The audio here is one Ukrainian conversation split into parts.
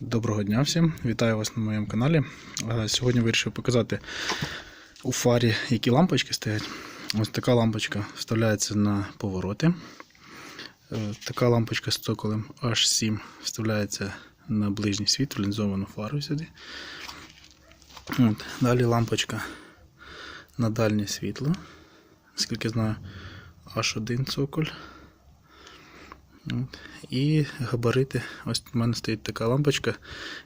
Доброго дня всім! Вітаю вас на моєму каналі. Е, Сьогодні вирішив показати у фарі, які лампочки стоять. Ось така лампочка вставляється на повороти. Е, Така лампочка з цоколем H7 вставляється на ближній світ, в лінзовану фару сюди. От. Далі лампочка на дальнє світло. Наскільки знаю, H1 цоколь. От. І габарити. Ось у мене стоїть така лампочка.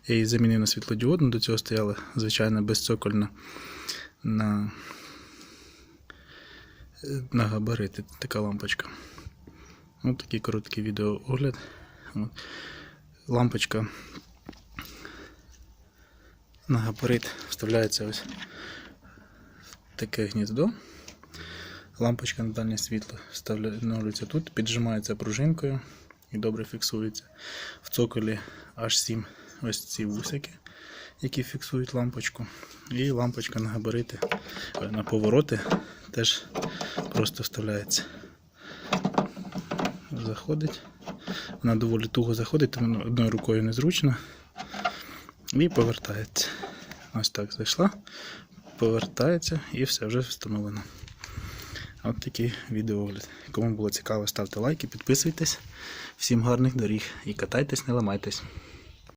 Я її замінив на світлодіодну, до цього стояла звичайна безцокольна на, на габарити така лампочка. Ось такий короткий відеоогляд. От. Лампочка на габарит вставляється ось в таке гніздо. Лампочка на дальнє світло встановлюється тут, піджимається пружинкою і добре фіксується. В цоколі H7 ось ці вусики, які фіксують лампочку. І лампочка на габарити, е, на повороти теж просто вставляється. Заходить. Вона доволі туго заходить, тому одною рукою незручно. І повертається. Ось так зайшла, повертається і все вже встановлено. От такий відеоогляд. Кому було цікаво, ставте лайки, підписуйтесь. Всім гарних доріг і катайтесь, не ламайтесь.